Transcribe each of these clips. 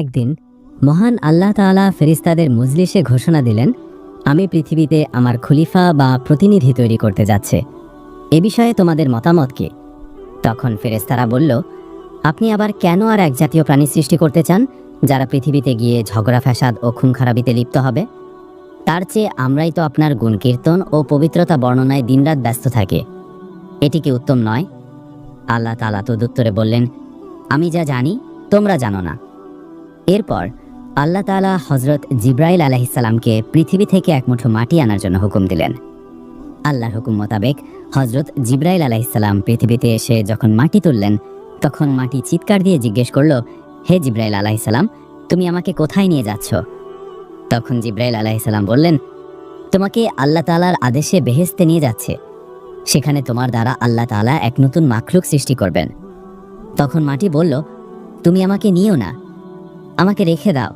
একদিন মহান আল্লাহ তাআলা ফেরিস্তাদের মজলিসে ঘোষণা দিলেন, আমি পৃথিবীতে আমার খলিফা বা প্রতিনিধি তৈরি করতে যাচ্ছে। এ বিষয়ে তোমাদের মতামত কি? তখন ফেরেস্তারা বলল, আপনি আবার কেন আর এক জাতীয় প্রাণী সৃষ্টি করতে চান, যারা পৃথিবীতে গিয়ে ঝগড়া, ফ্যাসাদ ও খুনখারাবিতে লিপ্ত হবে? তার চেয়ে আমরাই তো আপনার গুণকীর্তন ও পবিত্রতা বর্ণনায় দিনরাত ব্যস্ত থাকি। এটি কি উত্তম নয়? আল্লাহ তালা তদুত্তরে বললেন, আমি যা জানি, তোমরা জানো না। এরপর আল্লাহ তাআলা হজরত জিব্রাইল আলাহিসাল্লামকে পৃথিবী থেকে এক মুঠো মাটি আনার জন্য হুকুম দিলেন। আল্লাহর হুকুম মোতাবেক হজরত জিব্রাইল আলাহিসাল্লাম পৃথিবীতে এসে যখন মাটি তুললেন, তখন মাটি চিৎকার দিয়ে জিজ্ঞেস করল, হে জিব্রাইল আলাহিসাল্লাম তুমি আমাকে কোথায় নিয়ে যাচ্ছ? তখন জিব্রাইল আলাহিসাল্লাম বললেন, তোমাকে আল্লাহ তাআলার আদেশে বেহেস্তে নিয়ে যাচ্ছে। সেখানে তোমার দ্বারা আল্লাহ তাআলা এক নতুন মাখলুক সৃষ্টি করবেন। তখন মাটি বলল, তুমি আমাকে নিও না। আমাকে রেখে দাও।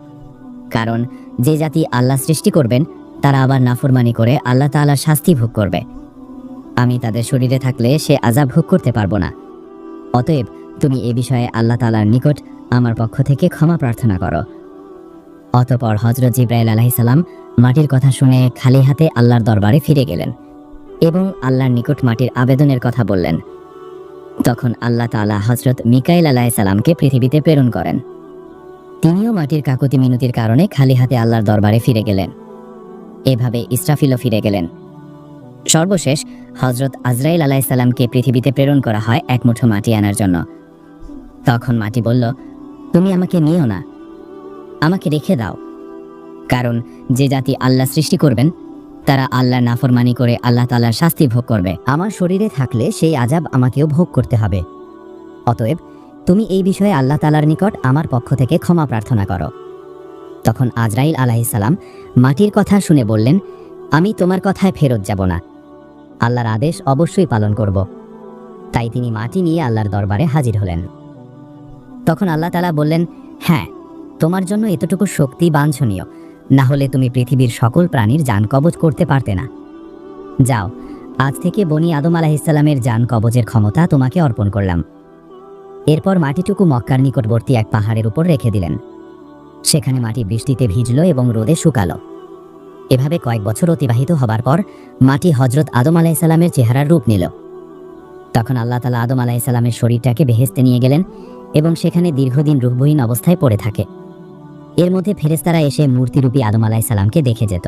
কারণ যে জাতি আল্লাহ সৃষ্টি করবেন, তারা আবার নাফরমানি করে আল্লাহ তাআলার শাস্তি ভোগ করবে। আমি তাদের শরীরে থাকলে সে আজাব ভোগ করতে পারব না। অতএব তুমি এ বিষয়ে আল্লাহ তাআলার নিকট আমার পক্ষ থেকে ক্ষমা প্রার্থনা করো। অতপর হজরত জিব্রাইল আলাহিসাল্লাম মাটির কথা শুনে খালি হাতে আল্লাহর দরবারে ফিরে গেলেন এবং আল্লাহর নিকট মাটির আবেদনের কথা বললেন। তখন আল্লাহ তাআলা হজরত মিকাইল আলাহিসাল্লামকে পৃথিবীতে প্রেরণ করেন। তিনিও মাটির কাকুতি মিনতির কারণে খালি হাতে আল্লাহর দরবারে ফিরে গেলেন। এভাবে ইসরাফিলও ফিরে গেলেন। সর্বশেষ হজরত আজরাইল আলাইসাল্লামকে পৃথিবীতে প্রেরণ করা হয় এক মুঠো মাটি আনার জন্য। তখন মাটি বলল, তুমি আমাকে নিও না। আমাকে রেখে দাও। কারণ যে জাতি আল্লাহ সৃষ্টি করবেন, তারা আল্লাহ নাফরমানি করে আল্লাহ তাআলার শাস্তি ভোগ করবে। আমার শরীরে থাকলে সেই আজাব আমাকেও ভোগ করতে হবে। অতএব তুমি এই বিষয়ে আল্লাহ তালার নিকট আমার পক্ষ থেকে ক্ষমা প্রার্থনা করো। তখন আজরাইল আলাহিসাল্লাম মাটির কথা শুনে বললেন, আমি তোমার কথায় ফেরত যাব না। আল্লাহর আদেশ অবশ্যই পালন করব। তাই তিনি মাটি নিয়ে আল্লাহর দরবারে হাজির হলেন। তখন আল্লাহ তালা বললেন হ্যাঁ তোমার জন্য এতটুকু শক্তি বাঞ্ছনীয়। না হলে তুমি পৃথিবীর সকল প্রাণীর যান কবজ করতে পারতে না। যাও, আজ থেকে বনি আদম আলাহিসাল্লামের যান কবজের ক্ষমতা তোমাকে অর্পণ করলাম। এরপর মাটিটুকু মক্কার নিকটবর্তী এক পাহাড়ের উপর রেখে দিলেন। সেখানে মাটি বৃষ্টিতে ভিজল এবং রোদে শুকালো। এভাবে কয়েক বছর অতিবাহিত হবার পর মাটি হজরত আদম আলাইসাল্লামের চেহারার রূপ নিল। তখন আল্লাহ তালা আদম আলাইসাল্লামের শরীরটাকে বেহেস্তে নিয়ে গেলেন এবং সেখানে দীর্ঘদিন রূপবহীন অবস্থায় পড়ে থাকে। এর মধ্যে ফেরেস্তারা এসে মূর্তিরূপী আদম আলাইসাল্লামকে দেখে যেত।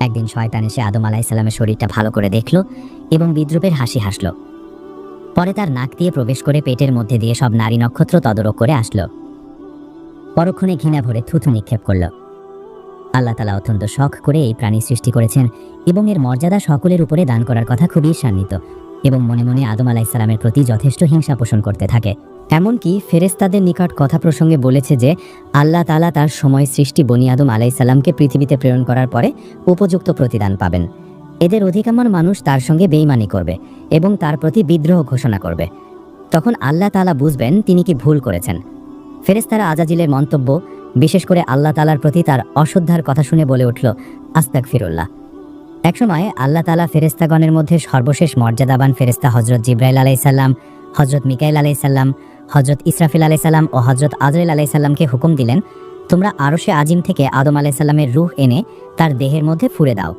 একদিন শয়তান এসে আদম আলাইসাল্লামের শরীরটা ভালো করে দেখল এবং বিদ্রুপের হাসি হাসলো। পরে তার নাক দিয়ে প্রবেশ করে পেটের মধ্যে দিয়ে সব নারী নক্ষত্র তদরক করে আসলো। পরক্ষণে ঘৃণা ভরে থুথু নিক্ষেপ করল। আল্লাহ তালা অত্যন্ত শখ করে এই প্রাণী সৃষ্টি করেছেন এবং এর মর্যাদা সকলের উপরে দান করার কথা খুবই সান্বিত এবং মনে মনে আদম আলাইসালামের প্রতি যথেষ্ট হিংসা পোষণ করতে থাকে। এমনকি ফেরেস্তাদের নিকট কথা প্রসঙ্গে বলেছে যে, আল্লাহ তালা তার সময় সৃষ্টি বনি আদম আলাইসাল্লামকে পৃথিবীতে প্রেরণ করার পরে উপযুক্ত প্রতিদান পাবেন। এদের অধিকাংশ মানুষ তার সঙ্গে বেইমানি করবে এবং তার প্রতি বিদ্রোহ ঘোষণা করবে। তখন আল্লাহ তালা বুঝবেন তিনি কি ভুল করেছেন। ফেরেস্তারা আজাজিলের মন্তব্য, বিশেষ করে আল্লাহ তালার প্রতি তার অশ্রদ্ধার কথা শুনে বলে উঠল আস্তাক ফিরুল্লাহ একসময় আল্লাহ তালা ফেরেস্তাগণের মধ্যে সর্বশেষ মর্যাদাবান ফেরেস্তা হজরত জিব্রাইল আলাইসাল্লাম হজরত মিকাইল আলাইসাল্লাম হজরত ইসরাফিল আলাইসাল্লাম ও হজরত আজরাইল আলাইসাল্লামকে হুকুম দিলেন, তোমরা আরশে আজিম থেকে আদম আলাইসাল্লামের রুহ এনে তার দেহের মধ্যে ফুরে দাও।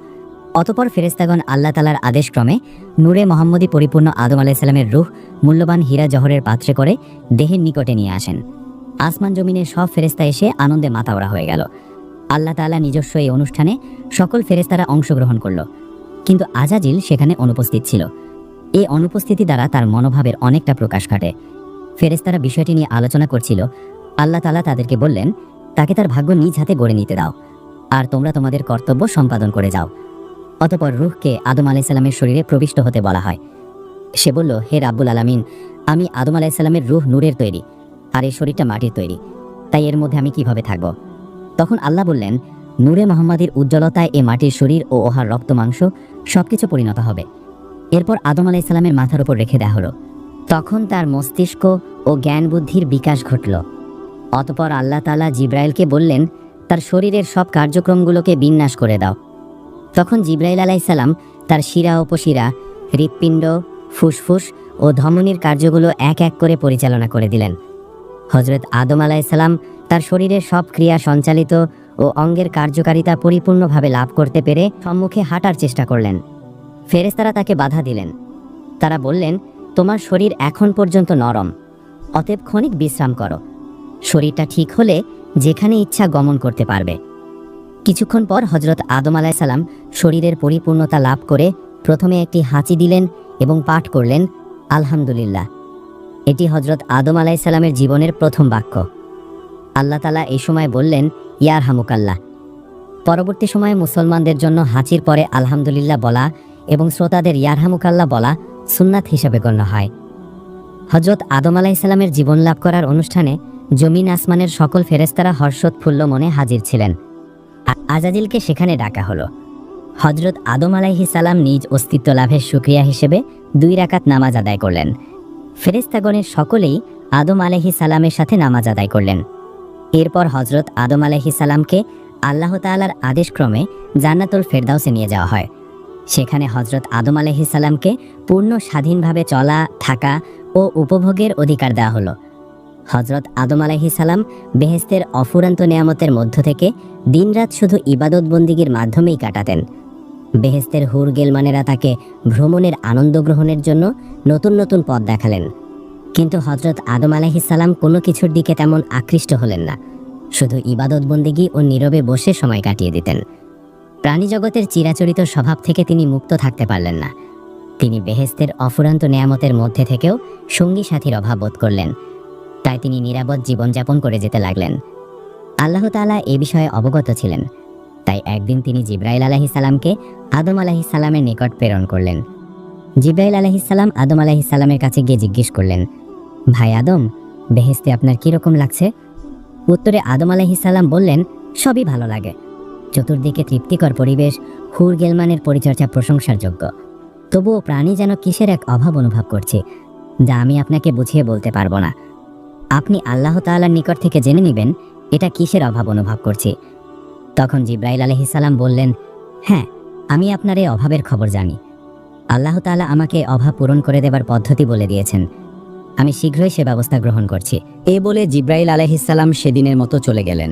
অতপর ফেরেস্তাগণ আল্লাহ তালার আদেশক্রমে নূরে মোহাম্মদী পরিপূর্ণ আদম আলাইসাল্লামের রুহ মূল্যবান হীরা জহরের পাত্রে করে দেহের নিকটে নিয়ে আসেন। আসমান জমিনের সব ফেরেস্তা এসে আনন্দে মাতাওরা হয়ে গেল। আল্লাহ তালা নিজস্ব এই অনুষ্ঠানে সকল ফেরেস্তারা অংশগ্রহণ করল। কিন্তু আজাজিল সেখানে অনুপস্থিত ছিল। এই অনুপস্থিতি দ্বারা তার মনোভাবের অনেকটা প্রকাশ ঘটে। ফেরেস্তারা বিষয়টি নিয়ে আলোচনা করছিল। আল্লাহ তাআলা তাদেরকে বললেন, তাকে তার ভাগ্য নিজ হাতে গড়ে নিতে দাও। আর তোমরা তোমাদের কর্তব্য সম্পাদন করে যাও। অতপর রুহকে আদম আলাইসাল্লামের শরীরে প্রবিষ্ট হতে বলা হয়। সে বলল, হে রাব্বুল আলামিন, আমি আদম আলাইসাল্লামের রুহ নূরের তৈরি আর এই শরীরটা মাটির তৈরি। তাই এর মধ্যে আমি কীভাবে থাকব? তখন আল্লাহ বললেন, নূরে মোহাম্মদের উজ্জ্বলতায় এ মাটির শরীর ও ওহার রক্ত মাংস সবকিছু পরিণত হবে। এরপর আদম আলাইসাল্লামের মাথার উপর রেখে দেওয়া হলো। তখন তার মস্তিষ্ক ও জ্ঞান বুদ্ধির বিকাশ ঘটল। অতপর আল্লাহ তাআলা জিব্রাইলকে বললেন, তার শরীরের সব কার্যক্রমগুলোকে বিন্যাস করে দাও। তখন জিব্রাইল আলাইসাল্লাম তার শিরা উপশিরা, হৃৎপিণ্ড, ফুসফুস ও ধমনির কার্যগুলো এক এক করে পরিচালনা করে দিলেন। হজরত আদম আলাইসাল্লাম তার শরীরের সব ক্রিয়া সঞ্চালিত ও অঙ্গের কার্যকারিতা পরিপূর্ণভাবে লাভ করতে পেরে সম্মুখে হাঁটার চেষ্টা করলেন। ফেরেস্তারা তাকে বাধা দিলেন। তারা বললেন, তোমার শরীর এখন পর্যন্ত নরম, অতএব ক্ষণিক বিশ্রাম করো। শরীরটা ঠিক হলে যেখানে ইচ্ছা গমন করতে পারবে। কিছুক্ষণ পর হজরত আদম আলাইসাল্লাম শরীরের পরিপূর্ণতা লাভ করে প্রথমে একটি হাঁচি দিলেন এবং পাঠ করলেন, আলহামদুলিল্লাহ। এটি হজরত আদম আলাইসাল্লামের জীবনের প্রথম বাক্য। আল্লাহ তালা এই সময় বললেন ইয়ার হামুকাল্লাহ পরবর্তী সময়ে মুসলমানদের জন্য হাঁচির পরে আলহামদুলিল্লাহ বলা এবং শ্রোতাদের ইয়ারহামুকাল্লাহ বলা সুন্নাত হিসাবে গণ্য হয়। হজরত আদম আলাইসাল্লামের জীবন লাভ করার অনুষ্ঠানে জমিন আসমানের সকল ফেরেস্তারা হর্ষোৎফুল্ল মনে হাজির ছিলেন। আজাজিলকে সেখানে ডাকা হলো। হজরত আদম আলাইহি সালাম নিজ অস্তিত্ব লাভের সুক্রিয়া হিসেবে দুই রাকাত নামাজ আদায় করলেন। ফেরেস্তাগণের সকলেই আদম আলাইহি সালামের সাথে নামাজ আদায় করলেন। এরপর হজরত আদম আলাইহি সালামকে আল্লাহ তাআলার আদেশক্রমে জান্নাতুল ফেরদাউসে নিয়ে যাওয়া হয়। সেখানে হজরত আদম আলাইহি সালামকে পূর্ণ স্বাধীনভাবে চলা, থাকা ও উপভোগের অধিকার দেওয়া হলো। হজরত আদম আলাইহি সালাম বেহেস্তের অফুরান্ত নিয়ামতের মধ্য থেকে দিনরাত শুধু ইবাদত বন্দিগির মাধ্যমেই কাটাতেন। বেহেস্তের হুর গেলমানেরা তাকে ভ্রমণের আনন্দ গ্রহণের জন্য নতুন নতুন পথ দেখালেন। কিন্তু হজরত আদম আলাইহিস সালাম কোনো কিছুর দিকে তেমন আকৃষ্ট হলেন না। শুধু ইবাদত বন্দিগি ও নীরবে বসে সময় কাটিয়ে দিতেন। প্রাণী জগতের চিরাচরিত স্বভাব থেকে তিনি মুক্ত থাকতে পারলেন না। তিনি বেহেস্তের অফুরান্ত নেয়ামতের মধ্যে থেকেও সঙ্গী সাথীর অভাব বোধ করলেন। তাই তিনি নিরাপদ জীবনযাপন করে যেতে লাগলেন। আল্লাহ তাআলা এ বিষয়ে অবগত ছিলেন। তাই একদিন তিনি জিব্রাইল আলাহিস সালামকে আদম আলাহিস সালামের নিকট প্রেরণ করলেন। জিব্রাইল আলাহিস সালাম আদম আলাহিস সালামের কাছে গিয়ে জিজ্ঞেস করলেন, ভাই আদম বেহেস্তে আপনার কীরকম লাগছে? উত্তরে আদম আলাহিস সালাম বললেন, সবই ভালো লাগে। চতুর্দিকে তৃপ্তিকর পরিবেশ, হুর গেলমানের পরিচর্যা প্রশংসার যোগ্য। তবুও প্রাণী যেন কিসের এক অভাব অনুভব করছে, যা আমি আপনাকে বুঝিয়ে বলতে পারব না। আপনি আল্লাহ তাল্লার নিকট থেকে জেনে নেবেন, এটা কিসের অভাব অনুভব করছি। তখন জিব্রাইল আলহিসাল্লাম বললেন হ্যাঁ আমি আপনার এই অভাবের খবর জানি। আল্লাহ তাআলা আমাকে অভাব পূরণ করে দেবার পদ্ধতি বলে দিয়েছেন। আমি শীঘ্রই সে ব্যবস্থা গ্রহণ করছি। এ বলে জিব্রাইল আলহিসাল্লাম সেদিনের মতো চলে গেলেন।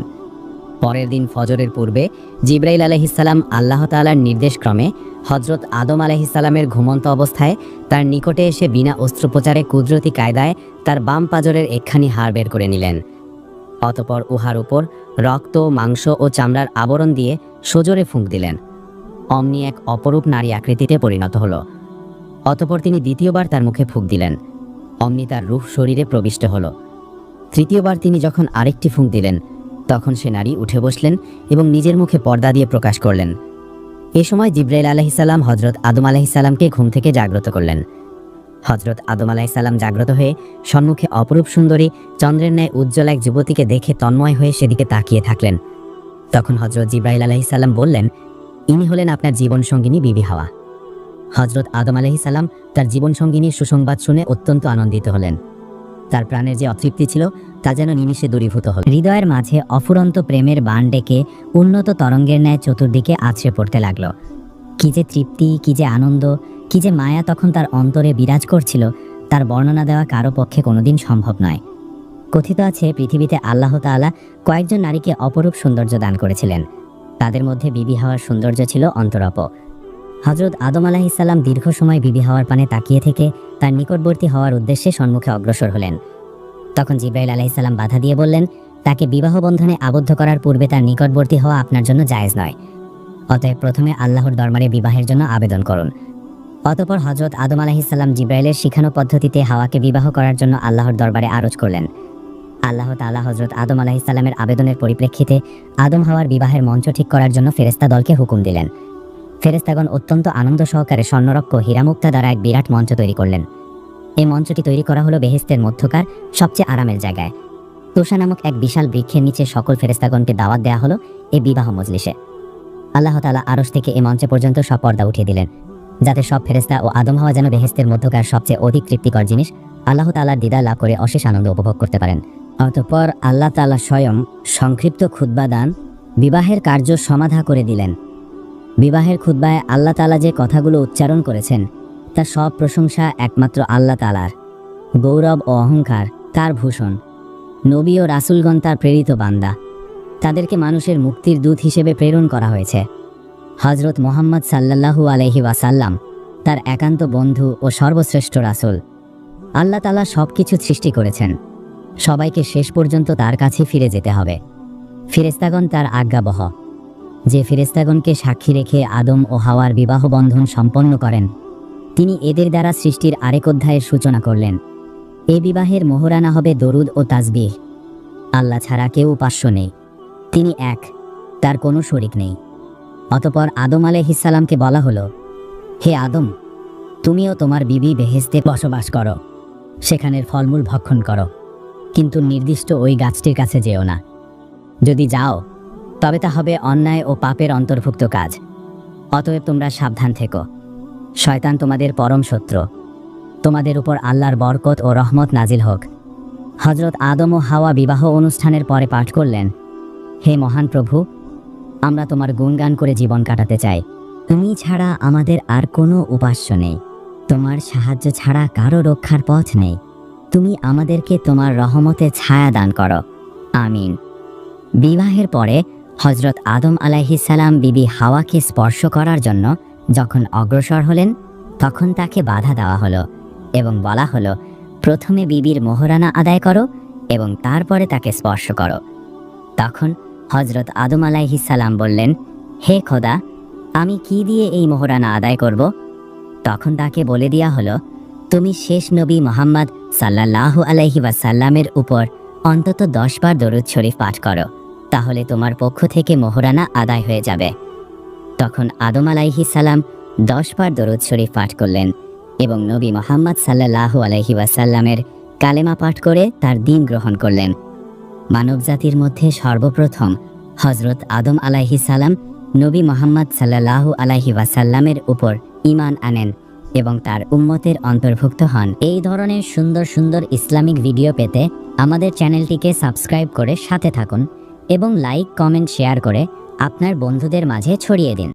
পরের দিন ফজরের পূর্বে জিব্রাইল আলহিসাল্লাম আল্লাহ তালার নির্দেশক্রমে হজরত আদম আলহিসাল্লামের ঘুমন্ত অবস্থায় তার নিকটে এসে বিনা অস্ত্রোপচারে কুদরতি কায়দায় তার বাম পাজরের একখানি হাড় বের করে নিলেন। অতপর উহার উপর রক্ত, মাংস ও চামড়ার আবরণ দিয়ে সজোরে ফুঁক দিলেন। অমনি এক অপরূপ নারী আকৃতিতে পরিণত হল। অতপর তিনি দ্বিতীয়বার তার মুখে ফুঁক দিলেন। অমনি তার রূহ শরীরে প্রবিষ্ট হল। তৃতীয়বার তিনি যখন আরেকটি ফুঁক দিলেন তখন সে নারী উঠে বসলেন এবং নিজের মুখে পর্দা দিয়ে প্রকাশ করলেন। এ সময় জিব্রাইল আলহিসাল্লাম হজরত আদম আলহিসাল্লামকে ঘুম থেকে জাগ্রত করলেন। হজরত আদম আলাহিসাল্লাম জাগ্রত হয়ে সম্মুখে অপরূপ সুন্দরী, চন্দ্রের ন্যায় উজ্জ্বল এক যুবতীকে দেখে তন্ময় হয়ে সেদিকে তাকিয়ে থাকলেন। তখন হজরত জিব্রাইল আলহিসাল্লাম বললেন, ইনি হলেন আপনার জীবনসঙ্গিনী বিবি হাওয়া। হজরত আদম আলহিসাল্লাম তার জীবনসঙ্গিনীর সুসংবাদ শুনে অত্যন্ত আনন্দিত হলেন। তার প্রাণের যে অতৃপ্তি ছিল, তা যেন নিমিষে দূরীভূত হল। হৃদয়ের মাঝে অফুরন্ত প্রেমের বান ডেকে উন্নত তরঙ্গের ন্যায় চতুর্দিকে আছড়ে পড়তে লাগল। কি যে তৃপ্তি, কি যে আনন্দ, কি যে মায়া তখন তার অন্তরে বিরাজ করছিল, তার বর্ণনা দেওয়া কারও পক্ষে কোনোদিন সম্ভব নয়। কথিত আছে, পৃথিবীতে আল্লাহ তাআলা কয়েকজন নারীকে অপরূপ সৌন্দর্য দান করেছিলেন। তাদের মধ্যে বিবি হওয়ার সৌন্দর্য ছিল অন্তরপ। হজরত আদম আলাহিসাল্লাম দীর্ঘ সময় বিবি হওয়ার পানে তাকিয়ে থেকে তার নিকটবর্তী হওয়ার উদ্দেশ্যে সম্মুখে অগ্রসর হলেন। তখন জিব্রাইল আলাইসাল্লাম বাধা দিয়ে বললেন, তাকে বিবাহ বন্ধনে আবদ্ধ করার পূর্বে তার নিকটবর্তী হওয়া আপনার জন্য জায়েজ নয়। অতএব প্রথমে আল্লাহর দরবারে বিবাহের জন্য আবেদন করুন। অতপর হজরত আদম আলাহিসাল্লাম জিব্রাইলের শিখানো পদ্ধতিতে হাওয়াকে বিবাহ করার জন্য আল্লাহর দরবারে আরজ করলেন। আল্লাহ তাআলা হজরত আদম আলাহিসাল্লামের আবেদনের পরিপ্রেক্ষিতে আদম হাওয়ার বিবাহের মঞ্চ ঠিক করার জন্য ফেরেস্তা দলকে হুকুম দিলেন। ফেরেস্তাগণ অত্যন্ত আনন্দ সহকারে স্বর্ণরক্ষ হীরামুক্তা দ্বারা এক বিরাট মঞ্চ তৈরি করলেন। এই মঞ্চটি তৈরি করা হলো বেহেস্তের মধ্যকার, সবচেয়ে আরামের জায়গায়। তোষা নামক এক বিশাল বৃক্ষের নিচে সকল ফেরেস্তাগণকে দাওয়াত দেওয়া হলো এই বিবাহ মজলিসে। আল্লাহ তালা আরশ থেকে এই মঞ্চে পর্যন্ত সব পর্দা উঠিয়ে দিলেন, যাতে সব ফেরেস্তা ও আদম হওয়া যেন বেহেস্তের মধ্যকার সবচেয়ে অধিক তৃপ্তিকর জিনিস আল্লাহ তালার দিদা লাভ করে অশেষ আনন্দ উপভোগ করতে পারেন। অতঃপর আল্লাহ তালা স্বয়ং সংক্ষিপ্ত ক্ষুদ্বাদান বিবাহের কার্য সমাধা করে দিলেন। বিবাহের খুদ্বায় আল্লাহ তালা যে কথাগুলো উচ্চারণ করেছেন, তার সব প্রশংসা একমাত্র আল্লাহ তালার গৌরব ও অহংকার তার ভূষণ। নবী ও রাসুলগণ তার প্রেরিত বান্দা। তাদেরকে মানুষের মুক্তির দূত হিসেবে প্রেরণ করা হয়েছে। হজরত মোহাম্মদ সাল্লাল্লাহু আলহি ওয়াসাল্লাম তার একান্ত বন্ধু ও সর্বশ্রেষ্ঠ রাসুল। আল্লাহ তালা সব কিছু সৃষ্টি করেছেন। সবাইকে শেষ পর্যন্ত তার কাছে ফিরে যেতে হবে। ফিরেস্তাগণ তার আজ্ঞাবহ। যে ফিরেস্তাগণকে সাক্ষী রেখে আদম ও হাওয়ার বিবাহ বন্ধন সম্পন্ন করেন, তিনি এদের দ্বারা সৃষ্টির আরেক অধ্যায়ের সূচনা করলেন। এ বিবাহের মোহরানা হবে দরুদ ও তাজবিহ। আল্লাহ ছাড়া কেউ উপাস্য নেই। তিনি এক, তার কোনো শরিক নেই। অতপর আদম আলাইহিসাল্লামকে বলা হলো, হে আদম, তুমিও তোমার বিবি বেহেস্তে বসবাস করো। সেখানের ফলমূল ভক্ষণ করো। কিন্তু নির্দিষ্ট ওই গাছটির কাছে যেও না। যদি যাও তবে তা হবে অন্যায় ও পাপের অন্তর্ভুক্ত কাজ। অতএব তোমরা সাবধান থেকো। শয়তান তোমাদের পরম শত্রু। তোমাদের উপর আল্লাহর বরকত ও রহমত নাজিল হোক। হজরত আদম ও হাওয়া বিবাহ অনুষ্ঠানের পরে পাঠ করলেন, হে মহান প্রভু, আমরা তোমার গুণগান করে জীবন কাটাতে চাই। তুমি ছাড়া আমাদের আর কোনো উপাস্য নেই। তোমার সাহায্য ছাড়া কারও রক্ষার পথ নেই। তুমি আমাদেরকে তোমার রহমতে ছায়া দান করো। আমিন। বিবাহের পরে হজরত আদম আলাইহিসালাম বিবি হাওয়াকে স্পর্শ করার জন্য যখন অগ্রসর হলেন, তখন তাকে বাধা দেওয়া হলো এবং বলা হলো, প্রথমে বিবির মোহরানা আদায় করো এবং তারপরে তাকে স্পর্শ করো। তখন হজরত আদম আলাইহিসালাম বললেন, হে খোদা, আমি কি দিয়ে এই মোহরানা আদায় করব? তখন তাকে বলে দেওয়া হলো, তুমি শেষ নবী মোহাম্মদ সাল্লাহ আলাইহি ওয়াসাল্লামের উপর অন্তত দশ বার দরুদ শরীফ পাঠ করো। তাহলে তোমার পক্ষ থেকে মহরানা আদায় হয়ে যাবে। তখন আদম আলাইহি সালাম দশ বার দরুদ শরীফ পাঠ করলেন এবং নবী মোহাম্মদ সাল্লাহ আলাইহি ওয়াসাল্লামের কালেমা পাঠ করে তার দিন গ্রহণ করলেন। মানবজাতির মধ্যে সর্বপ্রথম হজরত আদম আলাইহি সালাম নবী মোহাম্মদ সাল্লাহ আলাইহি ওয়াসাল্লামের উপর ঈমান আনেন এবং তার উম্মতের অন্তর্ভুক্ত হন। এই ধরনের সুন্দর সুন্দর ইসলামিক ভিডিও পেতে আমাদের চ্যানেলটিকে সাবস্ক্রাইব করে সাথে থাকুন। এবং লাইক কমেন্ট শেয়ার করে আপনার বন্ধুদের মাঝে ছড়িয়ে দিন।